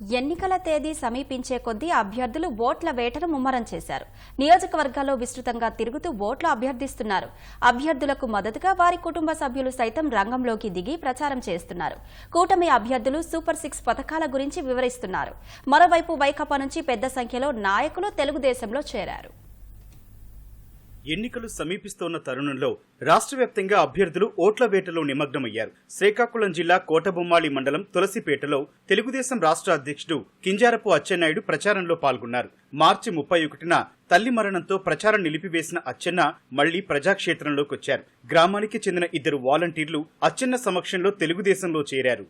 ఎన్నికల తేదీ సమీపించే కొద్దీ అభ్యర్థులు ఓట్ల వేటను ముమ్మరం చేశారు. నియోజకవర్గాల్లో విస్తృతంగా తిరుగుతూ ఓట్లు అభ్యర్థిస్తున్నారు. అభ్యర్థులకు మద్దతుగా వారి కుటుంబ సభ్యులు సైతం రంగంలోకి దిగి ప్రచారం చేస్తున్నారు. కూటమి అభ్యర్థులు సూపర్ సిక్స్ పథకాల గురించి వివరిస్తున్నారు. మరోవైపు వైకాపా నుంచి పెద్ద సంఖ్యలో నాయకులు తెలుగుదేశంలో చేరారు. ఎన్నికలు సమీపిస్తోన్న తరుణంలో రాష్ట్ర వ్యాప్తంగా అభ్యర్థులు ఓట్ల వేటలో నిమగ్నమయ్యారు. శ్రీకాకుళం జిల్లా కోటబొమ్మాళి మండలం తులసిపేటలో తెలుగుదేశం రాష్ట్ర అధ్యక్షుడు కింజారపు అచ్చెన్నాయుడు ప్రచారంలో పాల్గొన్నారు. మార్చి ముప్పై ఒకటిన తల్లి మరణంతో ప్రచారం నిలిపివేసిన అచ్చెన్న మళ్ళీ ప్రజాక్షేత్రంలోకొచ్చారు గ్రామానికి చెందిన ఇద్దరు వాలంటీర్లు అచ్చెన్న సమక్షంలో తెలుగుదేశంలో చేరారు.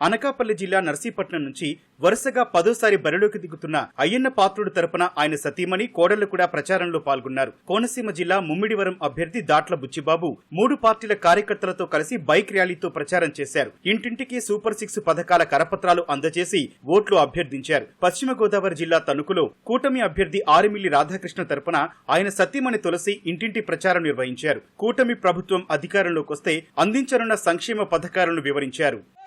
అనకాపల్లి జిల్లా నర్సీపట్నం నుంచి వరుసగా పదోసారి బరిలోకి దిగుతున్న అయ్యన్న పాత్రుడు తరపున ఆయన సతీమణి కోడళ్ళు కూడా ప్రచారంలో పాల్గొన్నారు. కోనసీమ జిల్లా ముమ్మిడివరం అభ్యర్థి దాట్ల బుచ్చిబాబు మూడు పార్టీల కార్యకర్తలతో కలిసి బైక్ ర్యాలీతో ప్రచారం చేశారు. ఇంటింటికి సూపర్ సిక్స్ పథకాల కరపత్రాలు అందజేసి ఓట్లు అభ్యర్థించారు. పశ్చిమ గోదావరి జిల్లా తణుకులో కూటమి అభ్యర్థి ఆరిమిల్లి రాధాకృష్ణ తరపున ఆయన సతీమణి తులసి ఇంటింటి ప్రచారం నిర్వహించారు. కూటమి ప్రభుత్వం అధికారంలోకి వస్తే అందించనున్న సంక్షేమ పథకాలను వివరించారు.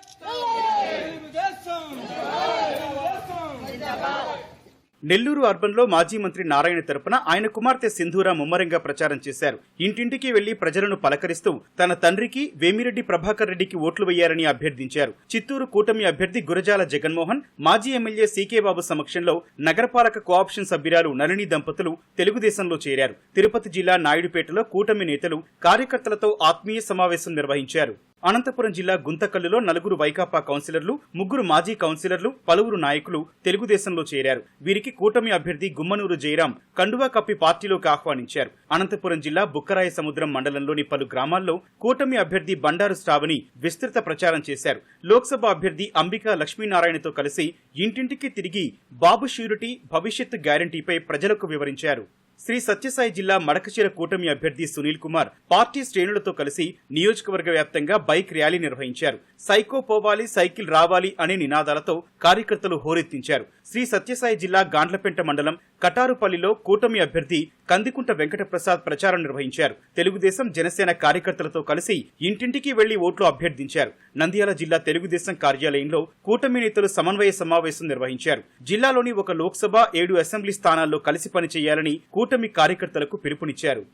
నెల్లూరు అర్బన్లో మాజీ మంత్రి నారాయణ తరపున ఆయన కుమార్తె సింధూరా ముమ్మరంగా ప్రచారం చేశారు. ఇంటింటికి వెళ్ళి ప్రజలను పలకరిస్తూ తన తండ్రికి వేమిరెడ్డి ప్రభాకర్ రెడ్డికి ఓట్లు వేయారని అభ్యర్థించారు. చిత్తూరు కూటమి అభ్యర్థి గురజాల జగన్మోహన్ మాజీ ఎమ్మెల్యే సీకే బాబు సమక్షంలో నగరపాలక కోఆప్షన్ సభ్యురాలు నళిని దంపతులు తెలుగుదేశంలో చేరారు. తిరుపతి జిల్లా నాయుడుపేటలో కూటమి నేతలు కార్యకర్తలతో ఆత్మీయ సమావేశం నిర్వహించారు. అనంతపురం జిల్లా గుంతకల్లులో నలుగురు వైకాపా కౌన్సిలర్లు ముగ్గురు మాజీ కౌన్సిలర్లు పలువురు నాయకులు తెలుగుదేశంలో చేరారు. వీరికి కూటమి అభ్యర్థి గుమ్మనూరు జయరాం కండువా కప్పి పార్టీలోకి ఆహ్వానించారు. అనంతపురం జిల్లా బుక్కరాయ సముద్రం మండలంలోని పలు గ్రామాల్లో కూటమి అభ్యర్థి బండారు శ్రావణి విస్తృత ప్రచారం చేశారు. లోక్సభ అభ్యర్థి అంబికా లక్ష్మీనారాయణతో కలిసి ఇంటింటికి తిరిగి బాబు ష్యూరిటీ భవిష్యత్తు గ్యారంటీపై ప్రజలకు వివరించారు. శ్రీ సత్యసాయి జిల్లా మడకచీర కూటమి అభ్యర్థి సునీల్ కుమార్ పార్టీ శ్రేణులతో కలిసి నియోజకవర్గ వ్యాప్తంగా బైక్ ర్యాలీ నిర్వహించారు. సైకో పోవాలి సైకిల్ రావాలి అనే నినాదాలతో కార్యకర్తలు హోరెత్తించారు. శ్రీ సత్యసాయి జిల్లా గాండ్లపెంట మండలం కటారుపల్లిలో కూటమి అభ్యర్థి కందికుంట వెంకటప్రసాద్ ప్రచారం నిర్వహించారు. తెలుగుదేశం జనసేన కార్యకర్తలతో కలిసి ఇంటింటికి వెళ్ళి ఓట్లు అభ్యర్థించారు. నంద్యాల జిల్లా తెలుగుదేశం కార్యాలయంలో కూటమి నేతలు సమన్వయ సమావేశం నిర్వహించారు. జిల్లాలోని ఒక లోక్సభ ఏడు అసెంబ్లీ స్థానాల్లో కలిసి పనిచేయాలని కూటమి కార్యకర్తలకు పిలుపునిచ్చారు.